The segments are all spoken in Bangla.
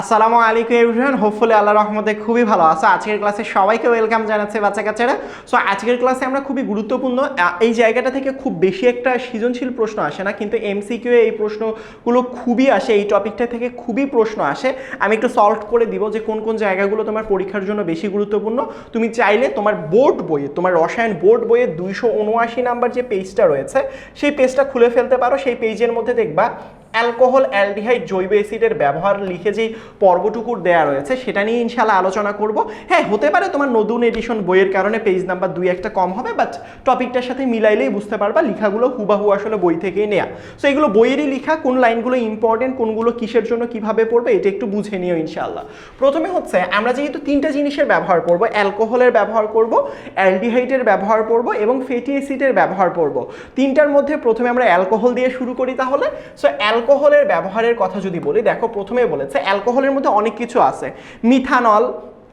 আসসালামু আলাইকুম এভরিওয়ান হোপফুলি আল্লাহ রহমতে খুবই ভালো আছে। আজকের ক্লাসে সবাইকে ওয়েলকাম জানাচ্ছে বাচ্চা কাচ্চারা। সো আজকের ক্লাসে আমরা খুবই গুরুত্বপূর্ণ এই জায়গাটা থেকে খুব বেশি একটা সৃজনশীল প্রশ্ন আসে না, কিন্তু এমসিকিউ এই প্রশ্নগুলো খুবই আসে, এই টপিকটা থেকে খুবই প্রশ্ন আসে। আমি একটু সলভ করে দিব যে কোন কোন জায়গাগুলো তোমার পরীক্ষার জন্য বেশি গুরুত্বপূর্ণ। তুমি চাইলে তোমার বোর্ড বইয়ে, তোমার রসায়ন বোর্ড বইয়ে দুইশো উনআশি নাম্বার যে পেজটা রয়েছে, সেই পেজটা খুলে ফেলতে পারো, সেই পেজের মধ্যে দেখবা অ্যালকোহল অ্যালডিহাইড জৈব অ্যাসিডের ব্যবহার লিখে যেই পর্বটুকুর দেয়া রয়েছে, সেটা নিয়ে ইনশাল্লাহ আলোচনা করব। হ্যাঁ হতে পারে তোমার নতুন এডিশন বইয়ের কারণে পেজ নাম্বার দুই একটা কম হবে বাট টপিকটার সাথে মিলাইলেই বুঝতে পারবা, লেখাগুলো হুবাহু আসলে বই থেকেই নেয়া। সো এগুলো বইয়েরই লেখা, কোন লাইনগুলো ইম্পর্টেন্ট কোনগুলো কিসের জন্য কীভাবে পড়বে, এটা একটু বুঝে নিও ইনশাল্লাহ প্রথমে হচ্ছে, আমরা যেহেতু তিনটা জিনিসের ব্যবহার করব, অ্যালকোহলের ব্যবহার করব, অ্যালডিহাইডের ব্যবহার করব এবং ফ্যাটি অ্যাসিডের ব্যবহার করব। তিনটার মধ্যে প্রথমে আমরা অ্যালকোহল দিয়ে শুরু করি তাহলে। সো অ্যালকোহলের ব্যবহারের কথা যদি বলি, দেখো প্রথমে বলেছে, অ্যালকোহলের মধ্যে অনেক কিছু আছে। Methanol,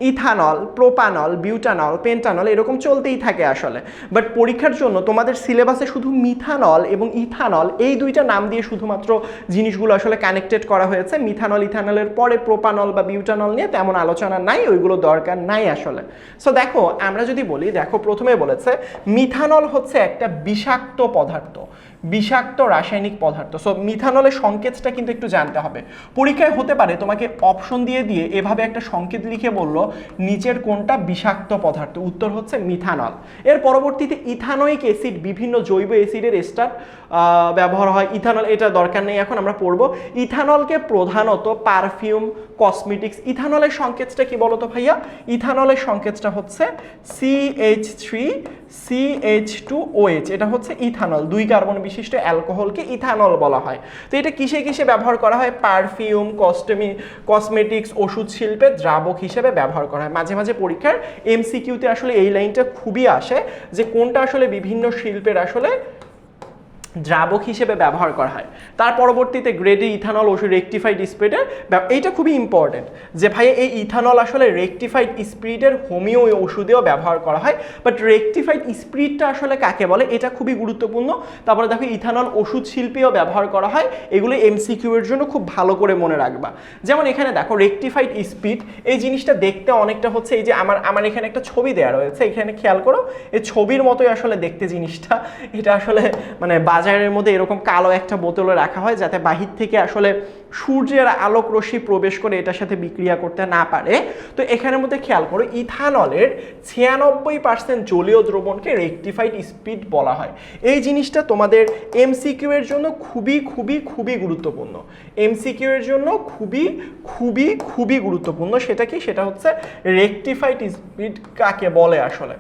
ethanol, propanol, butanol, pentanol, এরকম চলতেই থাকে আসলে। বাট পরীক্ষার জন্য তোমাদের সিলেবাসে শুধু মিথানল এবং ইথানল, এই দুইটা নাম দিয়ে শুধুমাত্র জিনিসগুলো আসলে কানেক্টেড করা হয়েছে। মিথানল, ইথানলের পরে প্রোপানল বা বিউটানল নিয়ে তেমন আলোচনা নাই, ওইগুলো দরকার নাই আসলে। সো দেখো, আমরা যদি বলি, দেখো প্রথমে বলেছে, মিথানল হচ্ছে একটা বিষাক্ত পদার্থ। বিষাক্ত রাসায়নিক পদার্থ। সো মিথানলের সংকেতটা কিন্তু একটু জানতে হবে। পরীক্ষায় হতে পারে তোমাকে অপশন দিয়ে দিয়ে এভাবে একটা সংকেত লিখে বলল, নিচের কোনটা বিষাক্ত পদার্থ? উত্তর হচ্ছে মিথানল এর পরবর্তীতে ইথানোয়িক অ্যাসিড বিভিন্ন জৈব অ্যাসিডের স্টার ব্যবহার হয়। ইথানল এটা দরকার নেই, এখন আমরা পড়ব। ইথানলকে প্রধানত পারফিউম কসমেটিক্স ইথানলের সংকেতটা কি বলতো ভাইয়া? ইথানলের সংকেতটা হচ্ছে CH three CH two OH এটা হচ্ছে ইথানল দুই কার্বন বিশিষ্ট অ্যালকোহলকে ইথানল বলা হয়। তো এটা কিসে কিসে ব্যবহার করা হয়? পারফিউম কস্টমি কসমেটিক্স ওষুধ শিল্পে দ্রাবক হিসেবে ব্যবহার করা হয়। মাঝে মাঝে পরীক্ষার এমসিকিউতে আসলে এই লাইনটা খুবই আসে যে কোনটা আসলে বিভিন্ন শিল্পের আসলে দ্রাবক হিসেবে ব্যবহার করা হয়। তার পরবর্তীতে গ্রেডে ইথানল ওষুধ রেকটিফাইড স্পিরিটের এইটা খুবই ইম্পর্টেন্ট যে ভাই, এই ইথানল আসলে রেকটিফাইড স্পিরিটের হোমিও ওষুধেও ব্যবহার করা হয়। বাট রেকটিফাইড স্পিরিটটা আসলে কাকে বলে? এটা খুবই গুরুত্বপূর্ণ। তারপরে দেখো, ইথানল ওষুধ শিল্পেও ব্যবহার করা হয়। এগুলো এমসিকিউ এর জন্য খুব ভালো করে মনে রাখবা। যেমন এখানে দেখো, রেকটিফাইড স্পিড এই জিনিসটা দেখতে অনেকটা হচ্ছে এই যে আমার আমার এখানে একটা ছবি দেওয়া রয়েছে। এখানে খেয়াল করো, এই ছবির মতোই আসলে দেখতে জিনিসটা। এটা আসলে মানে বাজারের মধ্যে এরকম কালো একটা বোতলে রাখা হয় যাতে বাহির থেকে আসলে সূর্যের আলোক রশ্মি প্রবেশ করে এটার সাথে বিক্রিয়া করতে না পারে। তো এখানের মধ্যে খেয়াল করো, ইথানলের ছিয়ানব্বই পার্সেন্ট জলীয় দ্রবণকে রেকটিফাইড স্পিড বলা হয়। এই জিনিসটা তোমাদের এমসিকিউ এর জন্য খুবই খুবই খুবই গুরুত্বপূর্ণ। এমসিকিউ এর জন্য খুবই খুবই খুবই গুরুত্বপূর্ণ। সেটা কি? সেটা হচ্ছে রেকটিফাইড স্পিড কাকে বলে আসলে?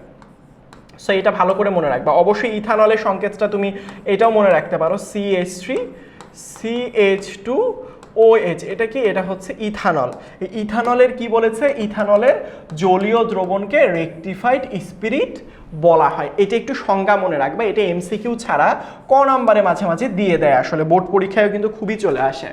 সো এটা ভালো করে মনে রাখবা। অবশ্যই ইথানলের সংকেতটা তুমি এটাও মনে রাখতে পারো। CH three CH two OH এটা কি? এটা হচ্ছে ইথানল। ইথানলের কি বলেছে? ইথানলের জলীয় দ্রবণকে রেকটিফাইড স্পিরিট বলা হয়। এটা একটু সংজ্ঞা মনে রাখবে। এটা এমসিকিউ ছাড়া ক নাম্বারে মাঝে মাঝে দিয়ে দেয় আসলে। বোর্ড পরীক্ষায়ও কিন্তু খুবই চলে আসে।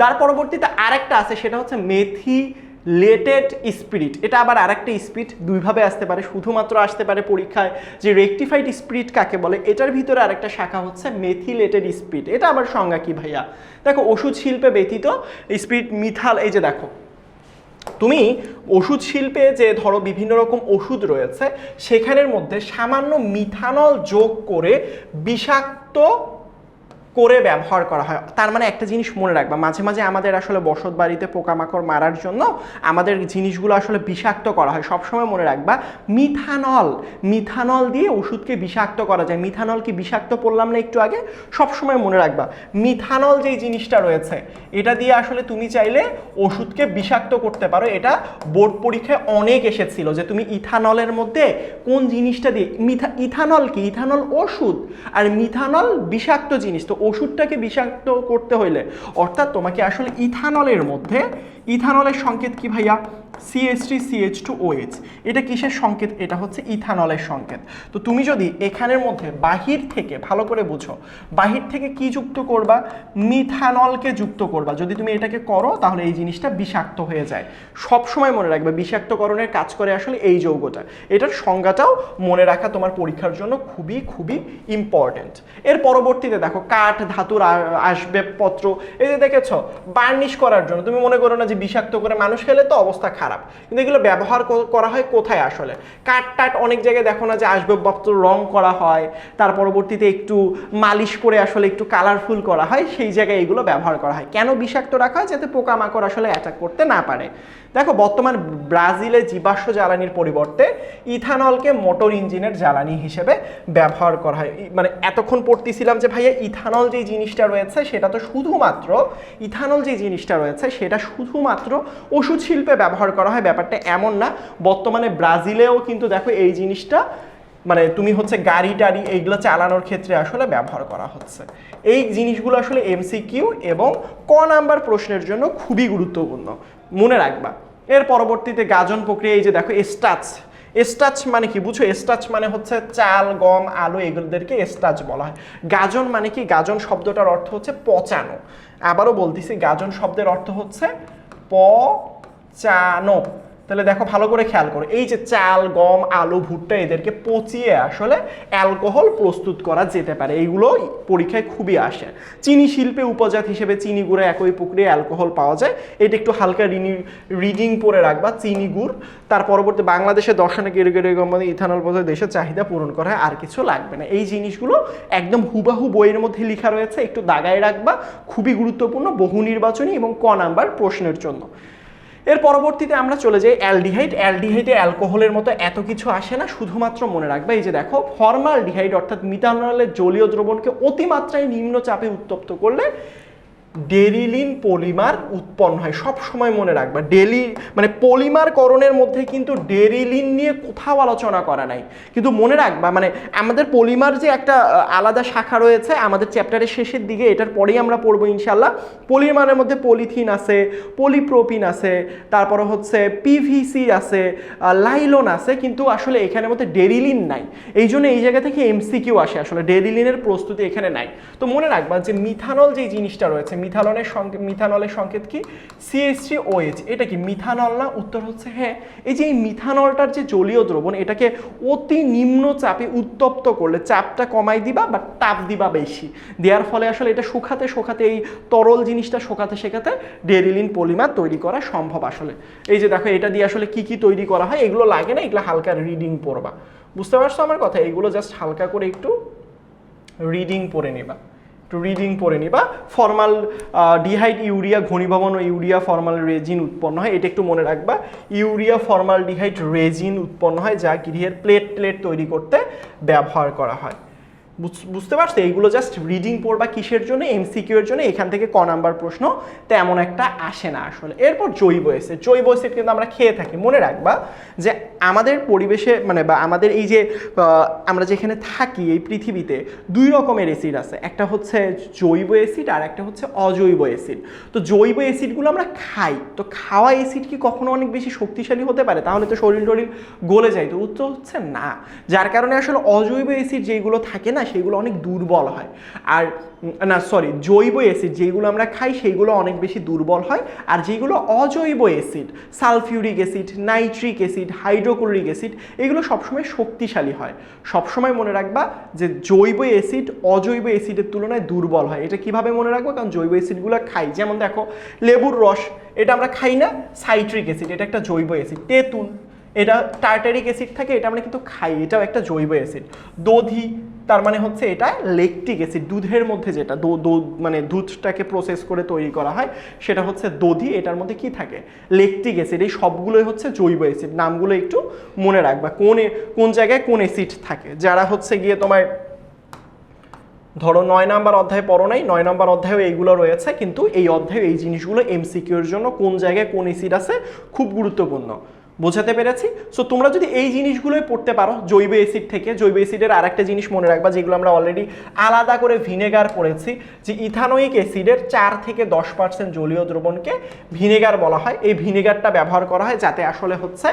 তার পরবর্তীতে আরেকটা আছে, সেটা হচ্ছে মেথি লেটেড স্পিরিট। এটা আবার আরেকটা স্পিরিট, দুইভাবে আসতে পারে। শুধুমাত্র আসতে পারে পরীক্ষায় যে রেকটিফাইড স্পিরিট কাকে বলে, এটার ভিতরে আরেকটা শাখা হচ্ছে মেথিলেটেড স্পিরিট। এটা আবার সংজ্ঞা কি ভাইয়া? দেখো, ওষুধ শিল্পে ব্যতীত স্পিরিট মিথাল, এই যে দেখো। তুমি ওষুধ শিল্পে যে ধরো বিভিন্ন রকম ওষুধ রয়েছে, সেখানের মধ্যে সামান্য মিথানল যোগ করে বিষাক্ত করে ব্যবহার করা হয়। তার মানে একটা জিনিস মনে রাখবা, মাঝে মাঝে আমাদের আসলে বসত বাড়িতে পোকামাকড় মারার জন্য আমাদের জিনিসগুলো আসলে বিষাক্ত করা হয়। সবসময় মনে রাখবা, মিথানল মিথানল দিয়ে ওষুধকে বিষাক্ত করা যায়। মিথানল কি বিষাক্ত পড়লাম না একটু আগে? সবসময় মনে রাখবা, মিথানল যেই জিনিসটা রয়েছে, এটা দিয়ে আসলে তুমি চাইলে ওষুধকে বিষাক্ত করতে পারো। এটা বোর্ড পরীক্ষায় অনেক এসেছিল যে তুমি ইথানলের মধ্যে কোন জিনিসটা দিয়ে, মিথা, ইথানল কি? ইথানল ওষুধ। আর মিথানল বিষাক্ত জিনিস। তো ওষুধটাকে বিষাক্ত করতে হইলে অর্থাৎ তোমাকে আসলে ইথানলের মধ্যে ইথানলের সংকেত কি ভাইয়া? থ্রি সিএইচ টু ওএইচ এটা কিসের সংকেত? এটা হচ্ছে ইথানলের সংকেত। তো তুমি যদি এখানের মধ্যে বাহির থেকে, ভালো করে বুঝো, বাহির থেকে কি যুক্ত করবা? মিথানলকে যুক্ত করবা। যদি তুমি এটাকে করো, তাহলে এই জিনিসটা বিষাক্ত হয়ে যায়। সব সময় মনে রাখবে, বিষাক্তকরণের কাজ করে আসলে এই যৌগটা। এটার সংজ্ঞাটাও মনে রাখা তোমার পরীক্ষার জন্য খুবই খুবই ইম্পর্টেন্ট এর পরবর্তীতে দেখো, কাঠ, ধাতুর আ- আসবাবপত্র এই যে দেখেছ, বার্নিশ করার জন্য। তুমি মনে করো না যে বিষাক্ত করে মানুষ খেলে তো অবস্থা খারাপ। কিন্তু এগুলো ব্যবহার করা হয় কোথায় আসলে? কাঠ টাট অনেক জায়গায় দেখো না যে আসবাবপত্র রং করা হয়, তার পরবর্তীতে একটু মালিশ করে আসলে একটু কালারফুল করা হয়, সেই জায়গায় এগুলো ব্যবহার করা হয়। কেন বিষাক্ত রাখা হয়? যাতে পোকামাকড় আসলে অ্যাটাক করতে না পারে। দেখো, বর্তমান ব্রাজিলে জীবাশ্ম জ্বালানির পরিবর্তে ইথানলকে মোটর ইঞ্জিনের জ্বালানি হিসেবে ব্যবহার করা হয়। মানে এতক্ষণ পড়তেছিলাম যে ভাইয়া ইথানল যে জিনিসটা রয়েছে, সেটা তো শুধুমাত্র ইথানল যে জিনিসটা রয়েছে, সেটা শুধুমাত্র ওষুধ শিল্পে ব্যবহার করা হয়, ব্যাপারটা এমন না। বর্তমানে ব্রাজিলেও কিন্তু দেখো এই জিনিসটা মানে তুমি হচ্ছে গাড়ি টাড়ি এইগুলো চালানোর ক্ষেত্রে আসলে ব্যবহার করা হচ্ছে। এই জিনিসগুলো আসলে এমসিকিউ এবং ক নাম্বার প্রশ্নের জন্য খুবই গুরুত্বপূর্ণ। মনে রাখবা, এর পরবর্তীতে গাজন প্রক্রিয়া, এই যে দেখো স্টাচ স্টাচ মানে কি? বুঝো স্টাচ মানে হচ্ছে চাল, গম, আলু, এগুলোদেরকে স্টাচ বলা হয়। গাজন মানে কি? গাজন শব্দটার অর্থ হচ্ছে পচানো। আবারও বলতেছি, গাজন শব্দের অর্থ হচ্ছে পচানো তাহলে দেখো ভালো করে খেয়াল করো। এই যে চাল, গম, আলু, ভুট্টা এদেরকে পচিয়ে আসলে অ্যালকোহল প্রস্তুত করা যেতে পারে। এইগুলো পরীক্ষায় খুবই আসে। চিনি শিল্পে উপজাত হিসেবে চিনি গুঁড়ে একই প্রক্রিয়ায় অ্যালকোহল পাওয়া যায়। এটা একটু হালকা রিনি রিডিং পরে রাখবা, চিনি গুড়। তার পরবর্তী বাংলাদেশে দর্শনে গেড়ে কোম্পানি ইথানল বোধ দেশের চাহিদা পূরণ করা আর কিছু লাগবে না। এই জিনিসগুলো একদম হুবাহু বইয়ের মধ্যে লেখা রয়েছে, একটু দাগায় রাখবা। খুবই গুরুত্বপূর্ণ বহু নির্বাচনী এবং ক নাম্বার প্রশ্নের জন্য। এর পরবর্তীতে আমরা চলে যাই অ্যালডিহাইড। অ্যালডিহাইডে অ্যালকোহলের মতো এত কিছু আসে না, শুধুমাত্র মনে রাখবে, এই যে দেখো ফর্মাল ডিহাইড অর্থাৎ মিথানলের জলীয় দ্রবণকে অতিমাত্রায় নিম্ন চাপে উত্তপ্ত করলে ডেরিলিন পলিমার উৎপন্ন হয়। সব সময় মনে রাখবা, ডেলি মানে পলিমার করণের মধ্যে কিন্তু ডেরিলিন নিয়ে কোথাও আলোচনা করা নাই। কিন্তু মনে রাখবা মানে আমাদের পলিমার যে একটা আলাদা শাখা রয়েছে, আমাদের চ্যাপ্টারের শেষের দিকে, এটার পরেই আমরা পড়ব ইনশাল্লাহ পলিমারের মধ্যে পলিথিন আছে পলিপ্রোপিন আছে, তারপরে হচ্ছে পিভিসি আছে লাইলন আছে, কিন্তু আসলে এখানের মধ্যে ডেরিলিন নাই। এই জন্য এই জায়গা থেকে এমসিকিউ আসে, আসলে ডেরিলিনের প্রস্তুতি এখানে নাই। তো মনে রাখবা যে মিথানল যে জিনিসটা রয়েছে মিথানলের সংকেত মিথানলের সংকেত কি? সিএস থ্রি ওএইচ এটা কি মিথানল না? উত্তর হচ্ছে হ্যাঁ। এই যে এই মিথানলটার যে জলীয় দ্রবণ, এটাকে অতি নিম্ন চাপে উত্তপ্ত করলে চাপটা কমাই দিবা বা তাপ দিবা বেশি। দেওয়ার ফলে আসলে এটা শুকাতে শুকাতে এই তরল জিনিসটা শুকাতে শেখাতে ডেরিলিন পলিমার তৈরি করা সম্ভব আসলে। এই যে দেখো, এটা দিয়ে আসলে কি কি তৈরি করা হয়? এগুলো লাগে না, এগুলো হালকা রিডিং পড়বা। বুঝতে পারছ আমার কথা? এগুলো জাস্ট হালকা করে একটু রিডিং পড়ে নিবা। একটু রিডিং পড়ে নিবা ফর্মাল ডিহাইড ইউরিয়া ঘনীভবন ও ইউরিয়া ফর্মাল রেজিন উৎপন্ন হয়, এটা একটু মনে রাখবা। ইউরিয়া ফর্মাল ডিহাইড রেজিন উৎপন্ন হয়, যা গৃহের প্লেট প্লেট তৈরি করতে ব্যবহার করা হয়। বুঝতে পারছ? এইগুলো জাস্ট রিডিং পড়বা কিসের জন্য? এমসিকিউ এর জন্য? এখান থেকে ক নাম্বার প্রশ্ন। তেমন একটা আসে না আসলে। এরপর জৈব অ্যাসিড জৈব অ্যাসিড কিন্তু আমরা খেয়ে থাকি। মনে রাখবা যে আমাদের পরিবেশে মানে বা আমাদের এই যে আমরা যেখানে থাকি এই পৃথিবীতে দুই রকমের অ্যাসিড আছে। একটা হচ্ছে জৈব অ্যাসিড আর একটা হচ্ছে অজৈব অ্যাসিড তো জৈব অ্যাসিডগুলো আমরা খাই। তো খাওয়া অ্যাসিড কি কখনো অনেক বেশি শক্তিশালী হতে পারে? তাহলে তো শরীর টরিল গলে যায়। তো উত্তর হচ্ছে না। যার কারণে আসলে অজৈব অ্যাসিড যেগুলো থাকে না সেগুলো অনেক দুর্বল হয়। আর না সরি জৈব অ্যাসিড যেগুলো আমরা খাই, সেইগুলো অনেক বেশি দুর্বল হয়। আর যেগুলো অজৈব acid sulphuric acid nitric acid hydrochloric acid এগুলো সবসময় শক্তিশালী হয়। সবসময় মনে রাখবা যে জৈব অ্যাসিড অজৈব অ্যাসিডের তুলনায় দুর্বল হয়। এটা কীভাবে মনে রাখব? কারণ জৈব অ্যাসিডগুলো খাই। যেমন দেখো, লেবুর রস, এটা আমরা খাই না সাইট্রিক অ্যাসিড এটা একটা জৈব অ্যাসিড তেঁতুল, এটা টার্টারিক অ্যাসিড থাকে, এটা আমরা কিন্তু খাই, এটাও একটা জৈব অ্যাসিড দধি তার মানে হচ্ছে এটা লেকটিক অ্যাসিড দুধের মধ্যে যেটা, দো- দো- মানে দুধটাকে প্রসেস করে তৈরি করা হয়, সেটা হচ্ছে দধি, এটার মধ্যে কি থাকে? লেকটিক অ্যাসিড এই সবগুলোই হচ্ছে জৈব অ্যাসিড নামগুলো একটু মনে রাখবা, কোন কোন জায়গায় কোন অ্যাসিড থাকে? যারা হচ্ছে গিয়ে তোমার, ধরো নয় নাম্বার অধ্যায় পড়ো নাই, নয় নাম্বার অধ্যায়ে এইগুলো রয়েছে, কিন্তু এই অধ্যায়ে এই জিনিসগুলো এমসিকিউর জন্য কোন জায়গায় কোন অ্যাসিড আছে খুব গুরুত্বপূর্ণ। বোঝাতে পেরেছি। সো তোমরা যদি এই জিনিসগুলোই পড়তে পারো, জৈব অ্যাসিড থেকে, জৈব অ্যাসিডের আরেকটা জিনিস মনে রাখবা, যেগুলো আমরা অলরেডি আলাদা করে ভিনেগার করেছি যে ইথানোয়িক অ্যাসিডের চার থেকে দশ পার্সেন্ট জলীয় দ্রবণকে ভিনেগার বলা হয়। এই ভিনেগারটা ব্যবহার করা হয় যাতে আসলে হচ্ছে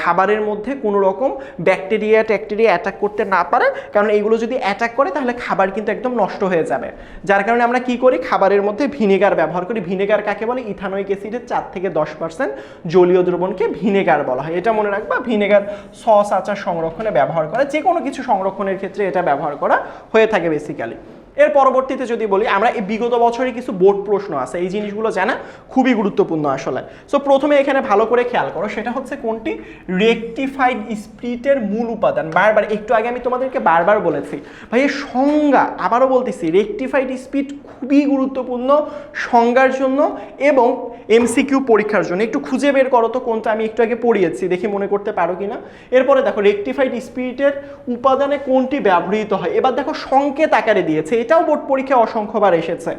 খাবারের মধ্যে কোনো রকম ব্যাকটেরিয়া ট্যাকটেরিয়া অ্যাটাক করতে না পারে। কারণ এইগুলো যদি অ্যাটাক করে, তাহলে খাবার কিন্তু একদম নষ্ট হয়ে যাবে। যার কারণে আমরা কি করি? খাবারের মধ্যে ভিনেগার ব্যবহার করি। ভিনেগার কাকে বলে? ইথানোয়িক অ্যাসিডের চার থেকে দশ পার্সেন্ট জলীয় দ্রবণকে ভিনেগার বলা হয়। এটা মনে রাখবা ভিনেগার সস আচার সংরক্ষণে ব্যবহার করা যে কোনো কিছু সংরক্ষণের ক্ষেত্রে এটা ব্যবহার করা হয়ে থাকে বেসিক্যালি এর পরবর্তীতে যদি বলি, আমরা এই বিগত বছরে কিছু বোর্ড প্রশ্ন আছে। এই জিনিসগুলো জানা খুবই গুরুত্বপূর্ণ আসলে। সো প্রথমে এখানে ভালো করে খেয়াল করো, সেটা হচ্ছে কোনটি? রেকটিফাইড স্প্রিটের মূল উপাদান। বারবার, একটু আগে আমি তোমাদেরকে বারবার বলেছি, ভাই, এর সংজ্ঞা আবারও বলতেছি রেকটিফাইড স্পিড খুবই গুরুত্বপূর্ণ সংজ্ঞার জন্য এবং এমসিকিউ পরীক্ষার জন্য। একটু খুঁজে বের করো তো কোনটা আমি একটু আগে পড়িয়েছি, দেখি মনে করতে পারো কিনা। এরপরে দেখো রেকটিফাইড স্পিরিটের উপাদানে কোনটি ব্যবহৃত হয়? এবার দেখো, সংকেত আকারে দিয়েছে। এটাও বোর্ড পরীক্ষায় অসংখ্যবার এসেছে।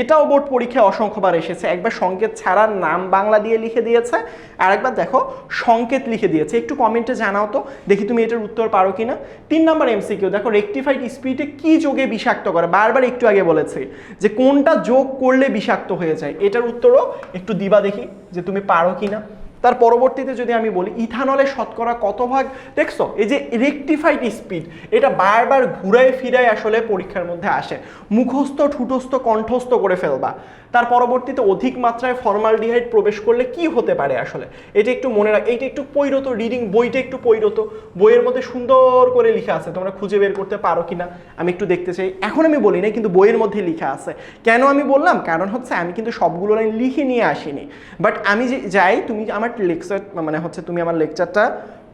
এটাও বোর্ড পরীক্ষায় অসংখ্যবার এসেছে। একবার সংকেত ছাড়া নাম বাংলা দিয়ে লিখে দিয়েছে আর একবার দেখো সংকেত লিখে দিয়েছে। একটু কমেন্টে জানাও তো, দেখি তুমি এটার উত্তর পারো কিনা। তিন নম্বর এমসিকিউ, দেখো রেকটিফাইড স্পিডে কি যোগে বিষাক্ত করে? বারবার একটু আগে বলেছি যে কোনটা যোগ করলে বিষাক্ত হয়ে যায়। এটার উত্তরও একটু দিবা দেখি যে তুমি পারো কিনা। তার পরবর্তীতে যদি আমি বলি, ইথানলের শতকরা কত ভাগ? দেখছ, এই যে রেকটিফাইড স্পিড এটা বারবার ঘুরায় ফিরায় আসলে পরীক্ষার মধ্যে আসে। মুখস্থ, ঠুটস্থ, কণ্ঠস্থ করে ফেলবা। তার পরবর্তীতে অধিক মাত্রায় ফর্মালডিহাইড প্রবেশ করলে কি হতে পারে আসলে? এটা একটু মনে রাখ, এইটা একটু পৈরত রিডিং বইটা একটু পৈরত। বইয়ের মধ্যে সুন্দর করে লেখা আছে, তোমরা খুঁজে বের করতে পারো কি না আমি একটু দেখতে চাই। এখন আমি বলি না কিন্তু বইয়ের মধ্যে লিখা আছে। কেন আমি বললাম? কারণ হচ্ছে আমি কিন্তু সবগুলো লাইন লিখে নিয়ে আসিনি। বাট আমি যে যাই, তুমি আমার লেকচার মানে হচ্ছে তুমি আমার লেকচারটা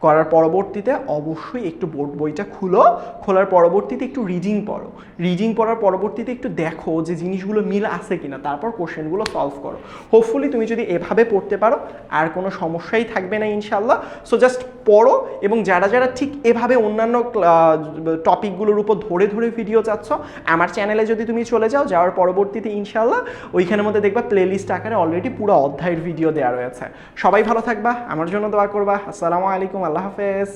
করার পরবর্তীতে অবশ্যই একটু বোর্ড বইটা খুলো। খোলার পরবর্তীতে একটু রিডিং পড়ো। রিডিং পড়ার পরবর্তীতে একটু দেখো যে জিনিসগুলো মিল আছে কিনা, তারপর কোশ্চেনগুলো সলভ করো। হোপফুলি তুমি যদি এভাবে পড়তে পারো, আর কোনো সমস্যাই থাকবে না ইনশাল্লাহ সো জাস্ট পড়ো এবং যারা যারা ঠিক এভাবে অন্যান্য টপিকগুলোর উপর ধরে ধরে ভিডিও চাচ্ছ, আমার চ্যানেলে যদি তুমি চলে যাও, যাওয়ার পরবর্তীতে ইনশাল্লাহ ওইখানের মধ্যে দেখবা প্লেলিস্ট আকারে অলরেডি পুরো অধ্যায়ের ভিডিও দেওয়া রয়েছে। সবাই ভালো থাকবা, আমার জন্য দোয়া করবা। আসসালামু আলাইকুম আল্লাহ হাফেজ